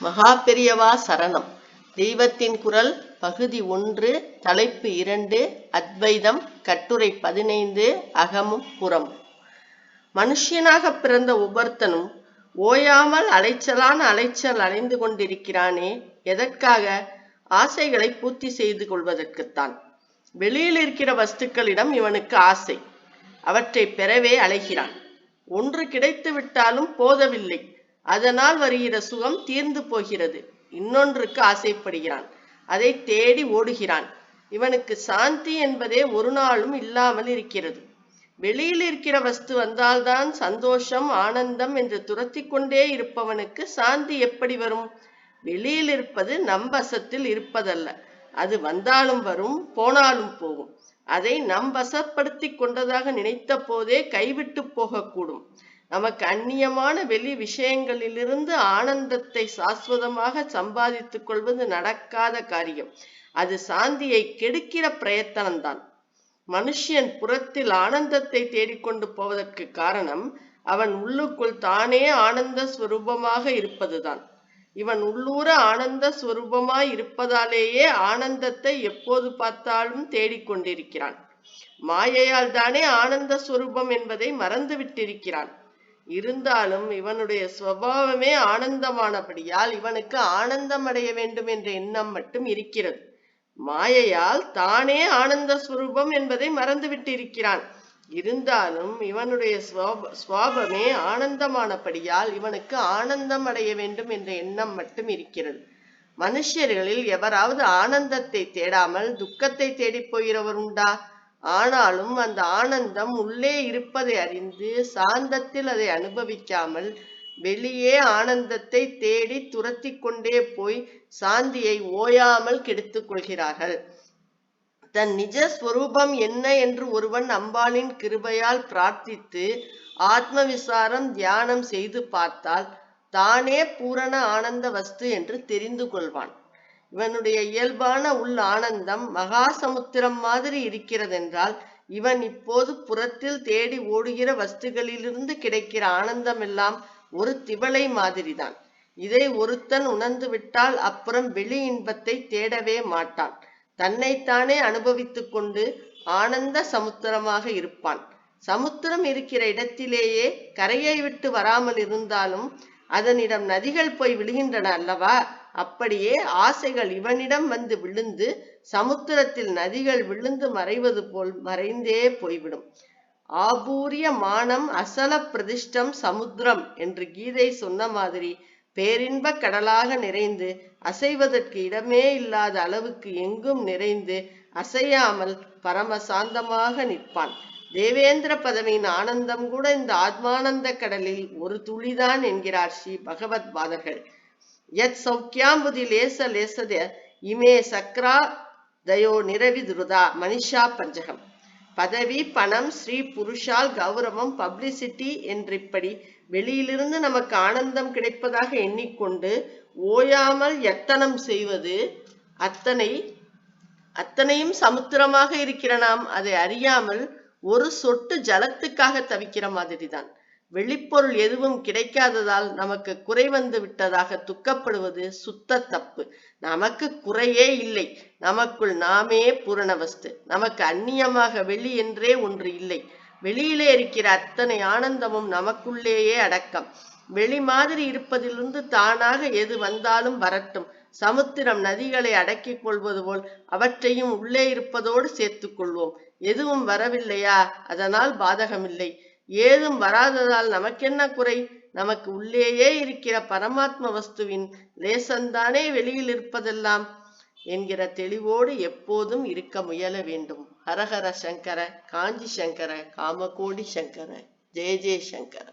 மகா பெரியவா சரணம். தெய்வத்தின் குரல் பகுதி ஒன்று தலைப்பு இரண்டு அத்வைதம் கட்டுரை பதினைந்து அகமும் புறம். மனுஷியனாக பிறந்த ஒவ்வொருத்தனும் ஓயாமல் அலைச்சலான அலைச்சல் அலைந்து கொண்டிருக்கிறானே எதற்காக? ஆசைகளை பூர்த்தி செய்து கொள்வதற்குத்தான். வெளியில் இருக்கிற வஸ்துக்களிடம் இவனுக்கு ஆசை. அவற்றை பெறவே அலைகிறான். ஒன்று கிடைத்து விட்டாலும் போதவில்லை. அதனால் வருகிற சுகம் தீர்ந்து போகிறது. இன்னொன்றுக்கு ஆசைப்படுகிறான். அதை தேடி ஓடுகிறான். இவனுக்கு சாந்தி என்பதே ஒரு நாளும் இல்லாமல் இருக்கிறது. வெளியில் இருக்கிற வஸ்து வந்தால்தான் சந்தோஷம் ஆனந்தம் என்று துரத்தி கொண்டே இருப்பவனுக்கு சாந்தி எப்படி வரும்? வெளியில் இருப்பது நம் வசத்தில் இருப்பதல்ல. அது வந்தாலும் வரும் போனாலும் போகும். அதை நம் வசப்படுத்தி கொண்டதாக நினைத்த போதே கைவிட்டு போகக்கூடும். நமக்கு அந்நியமான வெளி விஷயங்களிலிருந்து ஆனந்தத்தை சாஸ்வதமாக சம்பாதித்துக் கொள்வது நடக்காத காரியம். அது சாந்தியை கெடுக்கிற பிரயத்தனம்தான். மனுஷியன் புறத்தில் ஆனந்தத்தை தேடிக்கொண்டு போவதற்கு காரணம் அவன் உள்ளுக்குள் தானே ஆனந்த ஸ்வரூபமாக இருப்பதுதான். இவன் உள்ளூர ஆனந்த ஸ்வரூபமாய் இருப்பதாலேயே ஆனந்தத்தை எப்போது பார்த்தாலும் தேடிக்கொண்டிருக்கிறான். மாயையால் தானே ஆனந்த ஸ்வரூபம் என்பதை மறந்து விட்டிருக்கிறான் இருந்தாலும் இவனுடைய சுவாவமே ஆனந்தமானபடியால் இவனுக்கு ஆனந்தம் அடைய வேண்டும் என்ற எண்ணம் மட்டும் இருக்கிறது. மாயையால் தானே ஆனந்த சுரூபம் என்பதை மறந்துவிட்டு இருக்கிறான் இருந்தாலும் இவனுடைய சுவாபமே ஆனந்தமானபடியால் இவனுக்கு ஆனந்தம் அடைய வேண்டும் என்ற எண்ணம் மட்டும் இருக்கிறது. மனுஷர்களில் எவராவது ஆனந்தத்தை தேடாமல் துக்கத்தை தேடிப் போகிறவர் உண்டா? ஆனாலும் அந்த ஆனந்தம் உள்ளே இருப்பதை அறிந்து சாந்தத்தில் அதை அனுபவிக்காமல் வெளியே ஆனந்தத்தை தேடி துரத்தி கொண்டே போய் சாந்தியை ஓயாமல் கெடுத்துக் கொள்கிறார்கள். தன் நிஜ ஸ்வரூபம் என்ன என்று ஒருவன் அம்பாளின் கிருபையால் பிரார்த்தித்து ஆத்ம விசாரம் தியானம் செய்து பார்த்தால் தானே பூரண ஆனந்த வஸ்து என்று தெரிந்து கொள்வான். இவனுடைய இயல்பான உள் ஆனந்தம் மகா சமுத்திரம் மாதிரி இருக்கிறதென்றால் இவன் இப்போது புறத்தில் தேடி ஓடுகிற வஸ்துகளிலிருந்து கிடைக்கிற ஆனந்தம் எல்லாம் ஒரு திவளை மாதிரிதான். இதை ஒருத்தன் உணர்ந்து விட்டால் அப்புறம் வெளி இன்பத்தை தேடவே மாட்டான். தன்னைத்தானே அனுபவித்துக் கொண்டு ஆனந்த சமுத்திரமாக இருப்பான். சமுத்திரம் இருக்கிற இடத்திலேயே கரையை விட்டு வராமல் இருந்தாலும் அதனிடம் நதிகள் போய் விழுகின்றன அல்லவா? அப்படியே ஆசைகள் இவனிடம் வந்து விழுந்து சமுத்திரத்தில் நதிகள் விழுந்து மறைவது போல் மறைந்தே போய்விடும். ஆபூரிய மானம் அசல பிரதிஷ்டம் சமுத்திரம் என்று கீதை சொன்ன மாதிரி பேரின்ப கடலாக நிறைந்து அசைவதற்கு இடமே இல்லாத அளவுக்கு எங்கும் நிறைந்து அசையாமல் பரமசாந்தமாக நிற்பான். தேவேந்திர பதவியின் ஆனந்தம் கூட இந்த ஆத்மானந்த கடலில் ஒரு துளிதான் என்கிறார் ஸ்ரீ பகவத் பாதர்கள். யத் சௌக்கியாம்புதி லேச லேசத இமே சக்ரா தயோ நிரவிதுருதா மனிஷா பஞ்சகம். பதவி பணம் ஸ்ரீ புருஷால் கௌரவம் பப்ளிசிட்டி என்றிப்படி வெளியிலிருந்து நமக்கு ஆனந்தம் கிடைப்பதாக எண்ணிக்கொண்டு ஓயாமல் எத்தனம் செய்வது அத்தனை அத்தனையும் சமுத்திரமாக இருக்கிற நாம் அதை அறியாமல் ஒரு சொட்டு ஜலத்துக்காக தவிக்கிற மாதிரிதான். வெளிப்பொருள் எதுவும் கிடைக்காததால் நமக்கு குறை வந்து விட்டதாக துக்கப்படுவது சுத்த தப்பு. நமக்கு குறையே இல்லை. நமக்குள் நாமே பூரணவஸ்து. நமக்கு அந்நியமாக வெளி என்றே ஒன்று இல்லை. வெளியிலே இருக்கிற அத்தனை ஆனந்தமும் நமக்குள்ளேயே அடக்கம். வெளி மாதிரி இருப்பதிலிருந்து தானாக எது வந்தாலும் வரட்டும். சமுத்திரம் நதிகளை அடக்கிக் கொள்வது போல் அவற்றையும் உள்ளே இருப்பதோடு சேர்த்துக் கொள்வோம். எதுவும் வரவில்லையா? அதனால் பாதகமில்லை. ஏதும் வராததால் நமக்கென்ன குறை? நமக்கு உள்ளேயே இருக்கிற பரமாத்ம வஸ்துவின் லேசந்தானே வெளியில் இருப்பதெல்லாம் என்கிற தெளிவோடு எப்போதும் இருக்க முயல வேண்டும். ஹரஹர சங்கர காஞ்சி சங்கர காமகோடி சங்கர ஜெய ஜெய சங்கர.